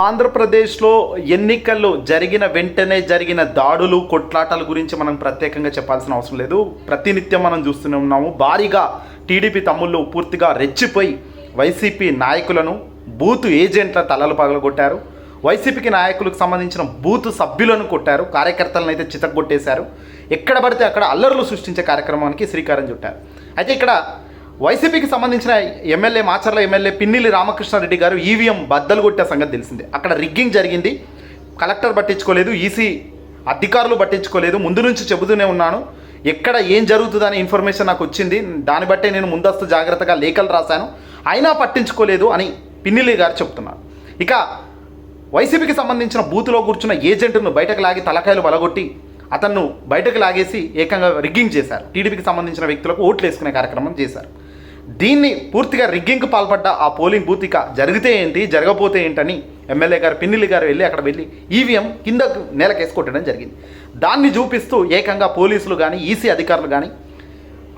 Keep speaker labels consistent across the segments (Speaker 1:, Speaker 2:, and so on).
Speaker 1: ఆంధ్రప్రదేశ్లో ఎన్నికలు జరిగిన వెంటనే జరిగిన దాడులు కొట్లాటల గురించి మనం ప్రత్యేకంగా చెప్పాల్సిన అవసరం లేదు. ప్రతినిత్యం మనం చూస్తూనే ఉన్నాము. భారీగా టీడీపీ తమ్ముళ్ళు పూర్తిగా రెచ్చిపోయి వైసీపీ నాయకులను బూత్ ఏజెంట్ల తలలు పగలగొట్టారు. వైసీపీకి నాయకులకు సంబంధించిన బూత్ సభ్యులను కొట్టారు. కార్యకర్తలను అయితే చితగొట్టేశారు ఎక్కడ పడితే అక్కడ అల్లర్లు సృష్టించే కార్యక్రమానికి శ్రీకారం చుట్టారు. అయితే ఇక్కడ వైసీపీకి సంబంధించిన MLA Macherla MLA Pinnelli Ramakrishna Reddy garu EVM బద్దలు కొట్టే సంగతి తెలిసిందే. అక్కడ రిగ్గింగ్ జరిగింది. కలెక్టర్ పట్టించుకోలేదు ఈసీ అధికారులు పట్టించుకోలేదు. ముందు నుంచి చెబుతూనే ఉన్నాను. ఎక్కడ ఏం జరుగుతుందనే ఇన్ఫర్మేషన్ నాకు వచ్చింది. దాన్ని బట్టే నేను ముందస్తు జాగ్రత్తగా లేఖలు రాశాను. అయినా పట్టించుకోలేదు అని పిన్నిలి గారు చెప్తున్నారు. ఇక వైసీపీకి సంబంధించిన బూత్లో కూర్చున్న ఏజెంట్ను బయటకు లాగి తలకాయలు బలగొట్టి అతన్ను బయటకు లాగేసి ఏకంగా రిగ్గింగ్ చేశారు. టీడీపీకి సంబంధించిన వ్యక్తులకు ఓట్లు వేసుకునే కార్యక్రమం చేశారు. దీన్ని పూర్తిగా రిగ్గింగ్కి పాల్పడ్డ ఆ పోలింగ్ బూత్ ఇక జరిగితే ఏంటి జరగపోతే ఏంటని ఎమ్మెల్యే గారు పిన్నిల్లి గారు వెళ్ళి అక్కడ వెళ్ళి ఈవీఎం కింద నేలకేసి కొట్టడం జరిగింది. దాన్ని చూపిస్తూ ఏకంగా పోలీసులు కానీ ఈసీ అధికారులు కానీ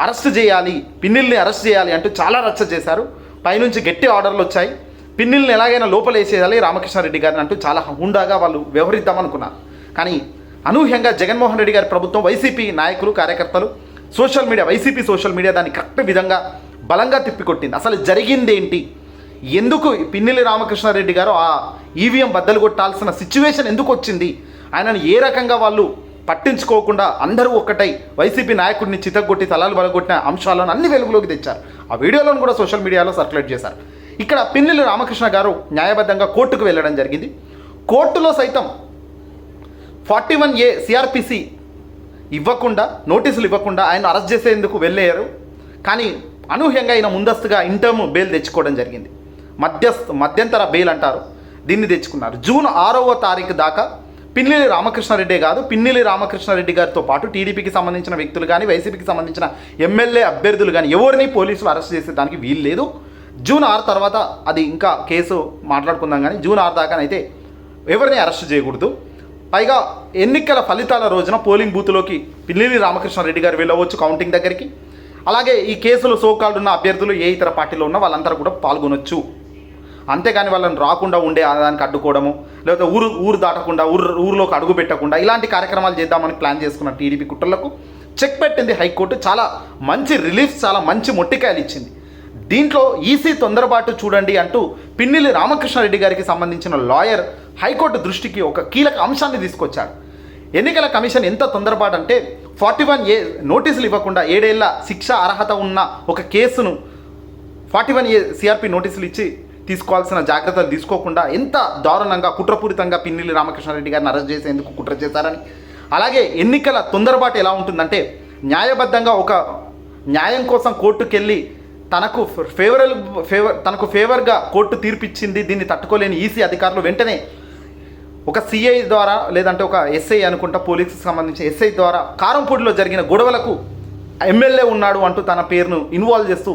Speaker 1: అరెస్ట్ చేయాలి పిన్నిల్ని అరెస్ట్ చేయాలి అంటూ చాలా రచ్చ చేశారు. పైనుంచి గట్టి ఆర్డర్లు వచ్చాయి. పిన్నిల్ని ఎలాగైనా లోపలేసేయాలి రామకృష్ణారెడ్డి గారిని అంటూ చాలా హుండాగా వాళ్ళు వ్యవహరిద్దామనుకున్నారు. కానీ అనూహ్యంగా జగన్మోహన్ రెడ్డి గారి ప్రభుత్వం వైసీపీ నాయకులు కార్యకర్తలు social media YCP social media దాన్ని కరెక్ట్ విధంగా బలంగా తిప్పికొట్టింది. అసలు జరిగిందేంటి? ఎందుకు పిన్నిలి రామకృష్ణారెడ్డి గారు ఆ ఈవీఎం బద్దలు కొట్టాల్సిన సిచ్యువేషన్ ఎందుకు వచ్చింది? ఆయనను ఏ రకంగా వాళ్ళు పట్టించుకోకుండా అందరూ ఒక్కటై వైసీపీ నాయకుడిని చితగొట్టి తలాలు బలగొట్టిన అంశాలను అన్ని వెలుగులోకి తెచ్చారు. ఆ వీడియోలను కూడా సోషల్ మీడియాలో సర్క్యులేట్ చేశారు. ఇక్కడ పిన్నెల్లి రామకృష్ణ గారు న్యాయబద్ధంగా కోర్టుకు వెళ్ళడం జరిగింది. కోర్టులో సైతం ఫార్టీ వన్ ఏ సిఆర్పిసి ఇవ్వకుండా నోటీసులు ఇవ్వకుండా ఆయన అరెస్ట్ చేసేందుకు వెళ్ళారు. కానీ అనూహ్యంగా ఈయన ముందస్తుగా ఇంటర్మ్ బెయిల్ తెచ్చుకోవడం జరిగింది. మధ్యస్థ మధ్యంతర బెయిల్ అంటారు. దీన్ని తెచ్చుకున్నారు. జూన్ ఆరవ తారీఖు దాకా పిన్నిలి రామకృష్ణారెడ్డి కాదు పిన్నిలి రామకృష్ణారెడ్డి గారితో పాటు టీడీపీకి సంబంధించిన వ్యక్తులు కానీ వైసీపీకి సంబంధించిన ఎమ్మెల్యే అభ్యర్థులు కానీ ఎవరిని పోలీసులు అరెస్ట్ చేసేదానికి వీలు లేదు. జూన్ ఆరు తర్వాత అది ఇంకా కేసు మాట్లాడుకుందాం కానీ జూన్ ఆరు దాకానైతే ఎవరిని అరెస్ట్ చేయకూడదు. పైగా ఎన్నికల ఫలితాల రోజున పోలింగ్ బూత్లోకి పిల్లిని రామకృష్ణారెడ్డి గారు వెళ్ళవచ్చు కౌంటింగ్ దగ్గరికి. అలాగే ఈ కేసులో సోకాల్డ్ ఉన్న అభ్యర్థులు ఏ ఇతర పార్టీలో ఉన్నా వాళ్ళందరూ కూడా పాల్గొనొచ్చు. అంతేగాని వాళ్ళని రాకుండా ఉండే దానికి అడ్డుకోవడము లేకపోతే ఊరు ఊరు దాటకుండా ఊరు ఊరిలోకి అడుగు పెట్టకుండా ఇలాంటి కార్యక్రమాలు చేద్దామని ప్లాన్ చేసుకున్న టీడీపీ కుట్రలకు చెక్ పెట్టింది హైకోర్టు. చాలా మంచి రిలీఫ్ చాలా మంచి మొట్టికాయలు ఇచ్చింది. దీంట్లో ఈసీ తొందరపాటు చూడండి అంటూ పిన్నిలి రామకృష్ణారెడ్డి గారికి సంబంధించిన లాయర్ హైకోర్టు దృష్టికి ఒక కీలక అంశాన్ని తీసుకొచ్చాడు ఎన్నికల కమిషన్ ఎంత తొందరపాటు అంటే ఫార్టీ వన్ ఏ నోటీసులు ఇవ్వకుండా ఏడేళ్ళ శిక్ష అర్హత ఉన్న ఒక కేసును ఫార్టీ వన్ ఏ సిఆర్పి నోటీసులు ఇచ్చి తీసుకోవాల్సిన జాగ్రత్తలు తీసుకోకుండా ఎంత దారుణంగా కుట్రపూరితంగా పిన్నిలి రామకృష్ణారెడ్డి గారిని అరెస్ట్ చేసేందుకు కుట్ర చేశారని. అలాగే ఎన్నికల తొందరపాటు ఎలా ఉంటుందంటే న్యాయబద్ధంగా ఒక న్యాయం కోసం కోర్టుకెళ్ళి తనకు ఫేవరల్ ఫేవర్ తనకు ఫేవర్గా కోర్టు తీర్పిచ్చింది దీన్ని తట్టుకోలేని ఈసీ అధికారులు వెంటనే ఒక సిఐ ద్వారా లేదంటే ఒక ఎస్ఐ అనుకుంటా పోలీసుకి సంబంధించిన ఎస్ఐ ద్వారా కారంపూడిలో జరిగిన గొడవలకు ఎమ్మెల్యే ఉన్నాడు అంటూ తన పేరును ఇన్వాల్వ్ చేస్తూ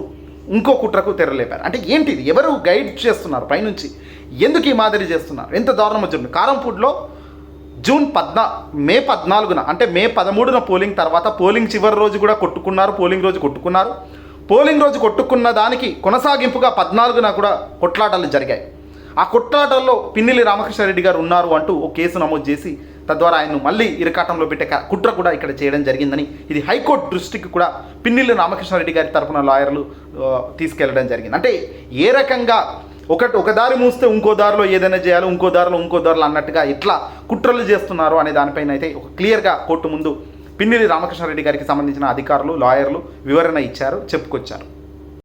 Speaker 1: ఇంకో కుట్రకు తెరలేపారు. అంటే ఏంటిది? ఎవరు గైడ్ చేస్తున్నారు పైనుంచి? ఎందుకు ఈ మాదిరి చేస్తున్నారు? ఎంత దారుణం వచ్చింది? కారంపూడిలో జూన్ పద్నా మే పద్నాలుగున అంటే మే పదమూడున పోలింగ్ తర్వాత పోలింగ్ చివరి రోజు కూడా కొట్టుకున్నారు పోలింగ్ రోజు కొట్టుకున్నారు. పోలింగ్ రోజు కొట్టుకున్న దానికి కొనసాగింపుగా పద్నాలుగున కూడా కొట్లాటలు జరిగాయి. ఆ కొట్లాటల్లో పిన్నిలి రామకృష్ణారెడ్డి గారు ఉన్నారు అంటూ ఓ కేసు నమోదు చేసి తద్వారా ఆయన్ను మళ్ళీ ఇరకాటంలో పెట్టే కుట్ర కూడా ఇక్కడ చేయడం జరిగిందని ఇది హైకోర్టు దృష్టికి కూడా పిన్నిలి రామకృష్ణారెడ్డి గారి తరపున లాయర్లు తీసుకెళ్ళడం జరిగింది. అంటే ఏ రకంగా ఒకటి ఒక దారి మూస్తే ఇంకో దారిలో ఏదైనా చేయాలి ఇంకో దారిలో ఇంకో దారిలో అన్నట్టుగా ఎట్లా కుట్రలు చేస్తున్నారు అనే దానిపైన అయితే ఒక క్లియర్గా కోర్టు ముందు పిన్నిలి రామకృష్ణారెడ్డి గారికి సంబంధించిన అధికారులు లాయర్లు వివరణ ఇచ్చారు చెప్పుకొచ్చారు.